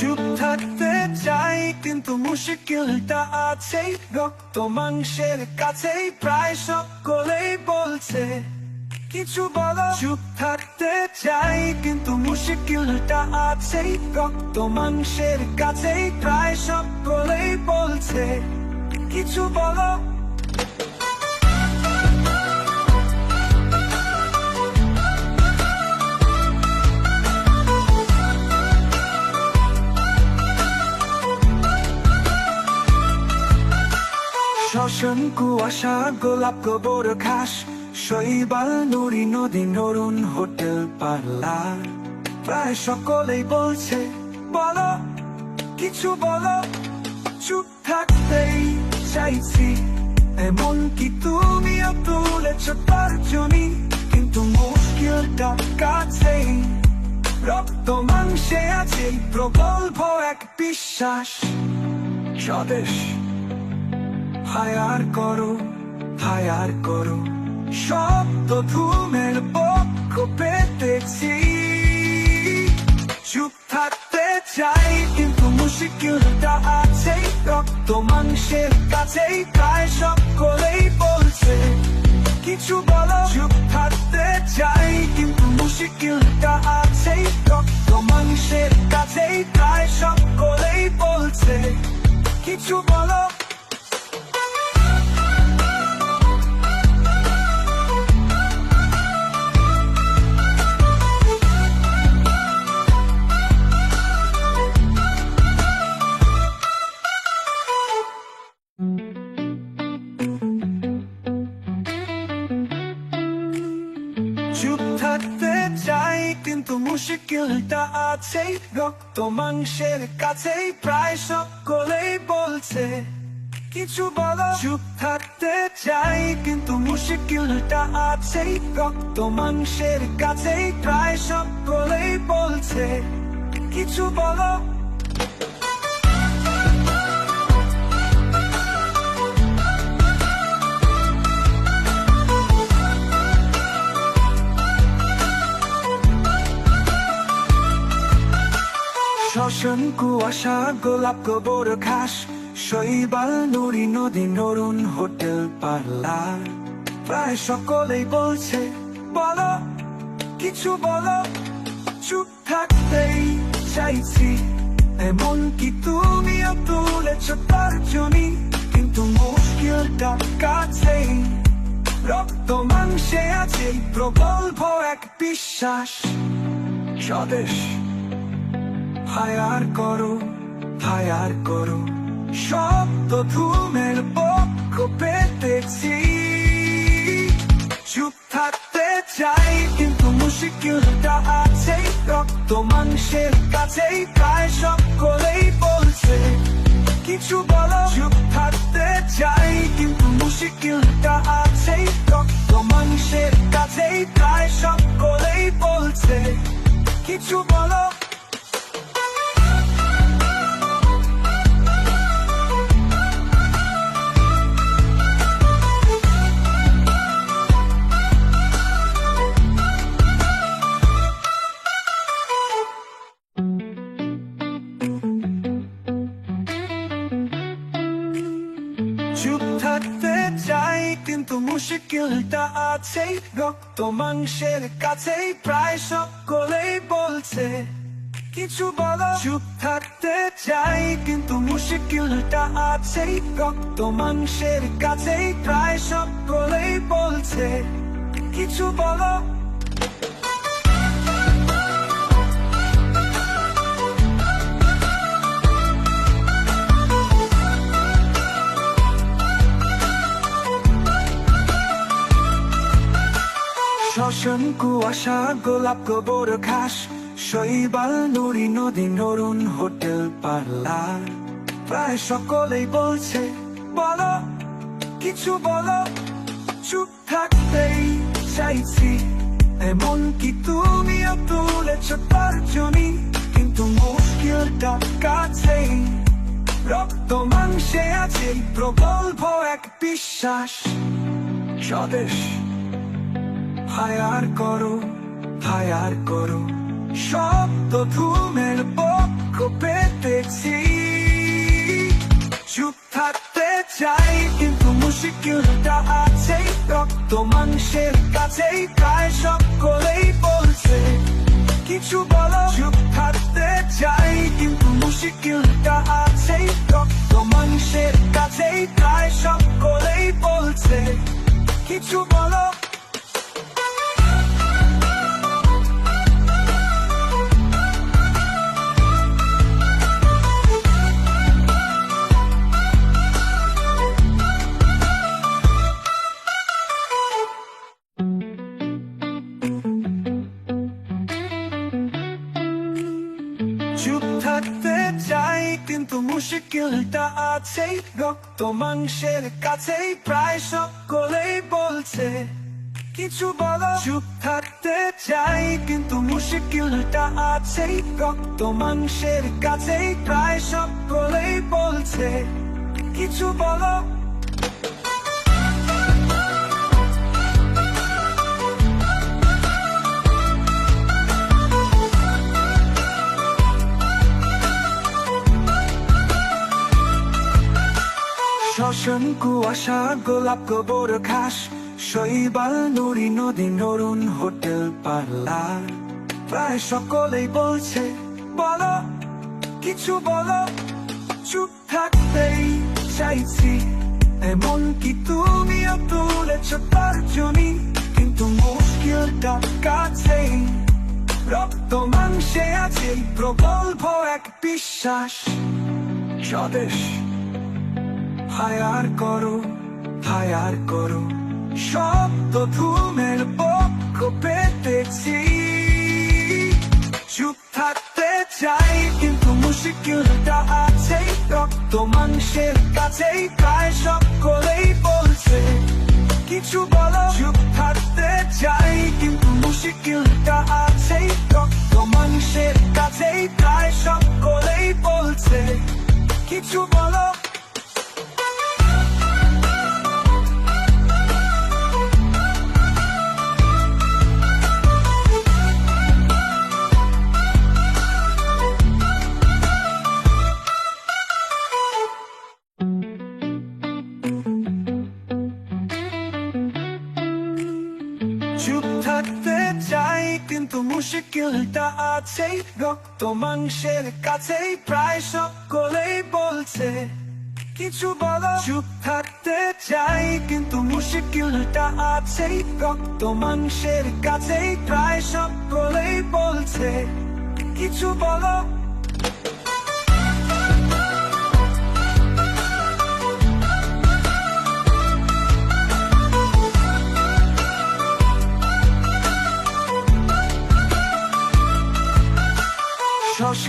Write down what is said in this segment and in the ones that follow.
চুপ থাকতে চাই কিন্তু মুশকিলটা আছেই। রক্ত মাংসের কাছেই প্রায় সকলেই বলছে, কিছু বলো। চুপ থাকতে চাই কিন্তু মুশকিলটা আছেই। রক্ত মাংসের কাছেই প্রায় সকলেই বলছে, কিছু বলো। শ্মশান কুয়াশা, গোলাপ গোবর ঘাস, শৈবাল, নুরি নদী, নরুন হোটেল পার্লার। প্রায় সকলেই বলছে, বলো, কিছু বলো, চুপ থাকতেই চাইছি। এমন কি তুমিও তুলেছ জনি কিন্তু মুশকিলটা কাছেই। রক্ত মাংসে আছে প্রগল্ভ এক বিশ্বাস। স্বদেশ। হায়ার করো হায়ার করো। শব্দ ধুমের পক্ষ পেতেছি। চুপ থাকতে চাই, কিন্তু মুশকিলটা আছে রক্ত মাংসের কাছেই প্রায় সকলেই বলছে, কিছু বলো। চুপ থাকতে চাই, কিন্তু মুশকিলটা আছে আছেই রক্ত মাংসের কাছেই, প্রায় সকলেই বলছে, কিছু বলো চুপ থাকতে চাই, কিন্তু মুশকিলটা আছে রক্ত মাংসের কাছেই, প্রায় সকলেই বলছে, কিছু বলো। শ্মশান কুয়াশা, গোলাপ গোবর ঘাস, শৈবাল, নুরি নদী, নরুন হোটেল পার্লার। প্রায় সকলেই বলছে, বলো, কিছু বলো, চুপ থাকতেই চাইছি। এমন কি তুমিও তুলেছ তার জনি কিন্তু মুশকিলটা কাছেই। রক্ত মাংসে আছে প্রগল্ভ এক বিশ্বাস। স্বদেশ। হায়ার করো হায়ার করো। শব্দ ধুমের পক্ষ পেতেছি। চুপ থাকতে চাই, কিন্তু মুশকিলটা আছে রক্ত মাংসের কাছেই প্রায় সকলেই বলছে, কিছু বলো। চুপ থাকতে চাই, কিন্তু মুশকিলটা আছে রক্ত মাংসের কাছেই প্রায় সকলেই বলছে, কিছু বলো। কিন্তু মুশকিলটা আছে রক্ত মাংসের কাছেই, প্রায় সকলেই বলছে, কিছু বলো, চুপ থাকতে চাই, কিন্তু মুশকিলটা আছে রক্ত মাংসের কাছেই, প্রায় সকলেই বলছে, কিছু বলো। শ্মশান কুয়াশা, গোলাপ গোবর ঘাস, শৈবাল, নুরি নদী, নরুন হোটেল পার্লার। প্রায় সকলেই বলছে, বলো, কিছু বলো, চুপ থাকতেই চাইছি। এমন কি তুমিও তুলেছ জনি কিন্তু মুশকিলটা কাছেই। রক্ত মাংসে আছে প্রগল্ভ এক বিশ্বাস। স্বদেশ। হায়ার করো হায়ার করো। শব্দ ধুমের পক্ষ পেতেছি। চুপ থাকতে চাই, কিন্তু মুশকিলটা আছে রক্ত মাংসের কাছেই প্রায় সকলেই বলছে, কিছু বলো। চুপ থাকতে চাই, কিন্তু মুশকিলটা আছে রক্ত মাংসের কাছেই প্রায় সকলেই বলছে, কিছু বলো। চাই কিন্তু মুশকিলটা আছে রক্ত মাংসের কাছেই, প্রায় সকলেই বলছে, কিছু বলো, চুপ থাকতে চাই, কিন্তু মুশকিলটা আছে রক্ত মাংসের কাছেই, প্রায় সকলেই বলছে, কিছু বলো। কুয়াশা, গোলাপ গোবর ঘাস, শৈবাল নুরি নদী, নরুন হোটেল পার্লার। প্রায় সকলেই বলছে, বলো, কিছু বলো, চুপ থাকতেই চাইছি। এমন কি তুমিও তুলেছ তার জমি, কিন্তু মুশকিলটা কাছেই। রক্ত মাংসে আছে প্রগল্ভ এক বিশ্বাস। স্বদেশ হায়ার করো হায়ার করো। শব্দ ধুমের পক্ষ পেতেছি। চুপ থাকতে চাই, কিন্তু মুশকিলটা আছে রক্ত মাংসের কাছেই, প্রায় সকলেই বলছে, কিছু বলো। চুপ থাকতে চাই, কিন্তু মুশকিলটা আছে রক্ত মাংসের কাছেই, প্রায় সকলেই বলছে, কিছু বলো। আছেই রক্ত মাংসের কাছেই, প্রায় সকলেই বলছে, কিছু বলো। চুপ থাকতে চাই, কিন্তু মুশকিলটা আছেই, রক্ত মাংসের কাছেই, প্রায় সকলেই বলছে, কিছু বলো।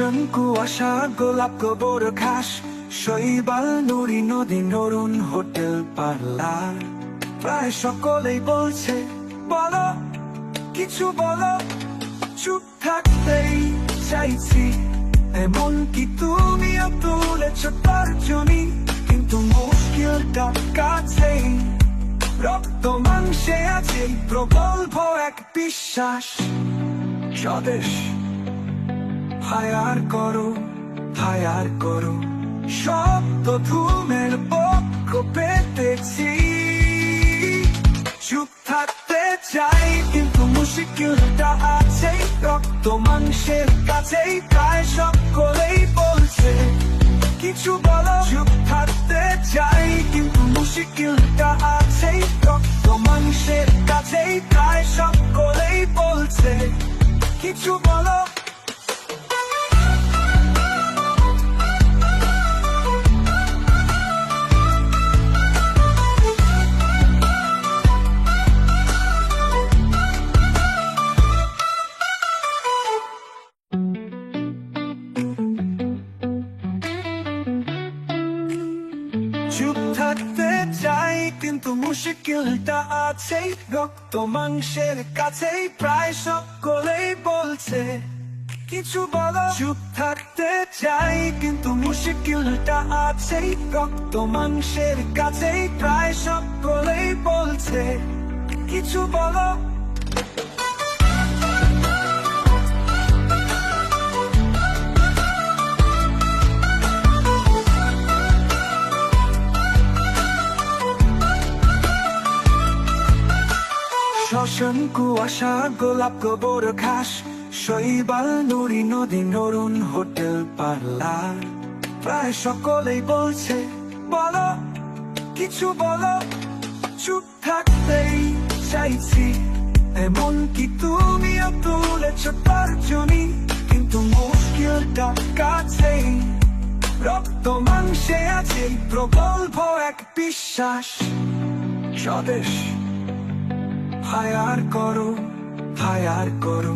শ্মশান কুয়াশা গোলাপ গোবর ঘাস, শৈবাল, নুরি নদী, নরুন হোটেল পার্লার। প্রায় সকলেই বলছে, বলো, কিছু বলো, চুপ থাকতেই চাইছি। এমন কি তুমিও তুলেছ জমি, কিন্তু মুশকিলটা কাছেই। রক্ত মাংসে আছে প্রগল্ভ এক বিশ্বাস। স্বদেশ। হায়ার করো হায়ার করো। শব্দ ধুমের পক্ষ পেতেছি। চুপ থাকতে চাই, কিন্তু মুশকিলটা আছে রক্ত মাংসের কাছেই প্রায় সকলেই বলছে, কিছু বলো। চুপ থাকতে চাই, কিন্তু মুশকিলটা আছে রক্ত মাংসের কাছেই প্রায় সকলেই বলছে, কিছু বলো। চুপ থাকতে চাই, কিন্তু মুশকিলটা আছেই। রক্ত মাংসের কাছেই প্রায় সকলেই বলছে, কিছু বলো। চুপ থাকতে চাই, কিন্তু মুশকিলটা আছেই। রক্ত মাংসের কাছেই প্রায় সকলেই বলছে, কিছু বলো। কুয়াশা, গোলাপ গোবর ঘাস, শৈবাল, নুরি নদী, নরুন হোটেল পার্লার। প্রায় সকলেই বলছে, বলো, কিছু বলো, চুপ থাকতেই চাইছি। এমন কি তুমিও তুলেছ তর্জনী কিন্তু মুশকিলটা কাছেই। রক্ত মাংসে আছে প্রগল্ভ এক বিশ্বাস। স্বদেশ হায়ার করো হায়ার করো।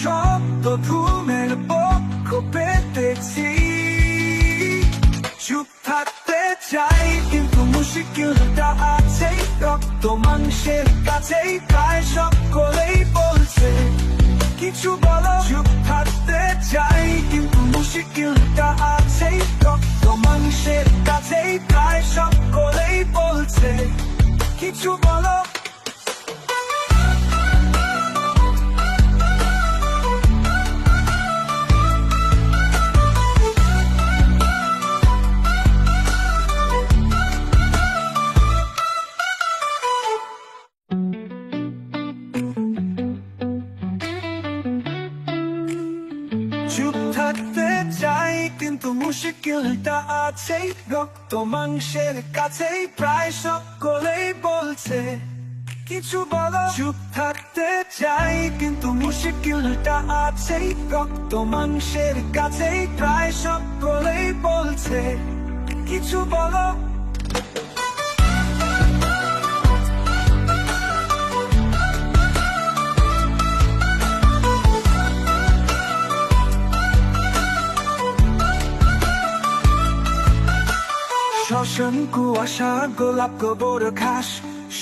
শব্দ ধুমের পক্ষ পেতেছি। চুপ থাকতে চাই, কিন্তু মুশকিলটা আছে রক্ত মাংসের কাছেই, প্রায় সকলেই বলছে, কিছু বলো। চুপ থাকতে চাই, কিন্তু মুশকিলটা আছে রক্ত মাংসের কাছেই, প্রায় সকলেই বলছে, কিছু বলো। মুশকিলটা আছে রক্ত মাংসের কাছেই, প্রায় সকলেই বলছে, কিছু বলো। চুপ থাকতে চাই, কিন্তু মুশকিলটা আছে রক্ত মাংসের কাছেই, প্রায় সকলেই বলছে, কিছু বলো। শ্মশান, কুয়াশা, গোলাপ গোবর, ঘাস,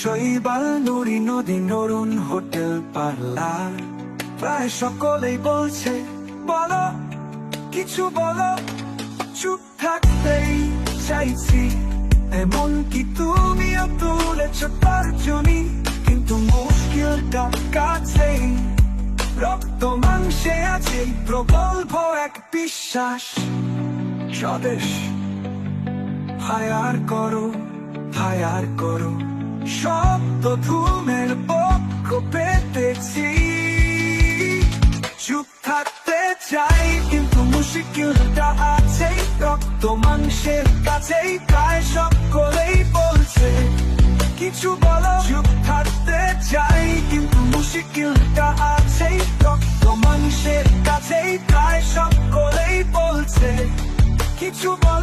শৈবাল নুরি নদী, নরুন হোটেল, পার্লার। প্রায় সকলেই বলছে, বলো, কিছু বলো, চুপ থাকতেই চাইছি। এমন কি তুমিও তুলেছ তর্জনী কিন্তু মুশকিলটা কাছেই। রক্ত মাংসে আছে প্রগল্ভ এক বিশ্বাস। স্বদেশ হায়ার করো হায়ার করো। শব্দ ধুমের পক্ষ পেতেছি। চুপ থাকতে চাই, কিন্তু মুশকিলটা আছে রক্ত মাংসের কাছেই, প্রায় সকলেই বলছে, কিছু বলো। চুপ থাকতে চাই, কিন্তু মুশকিলটা আছে রক্ত মাংসের কাছেই, প্রায় করেই বলছে, কিছু বলো।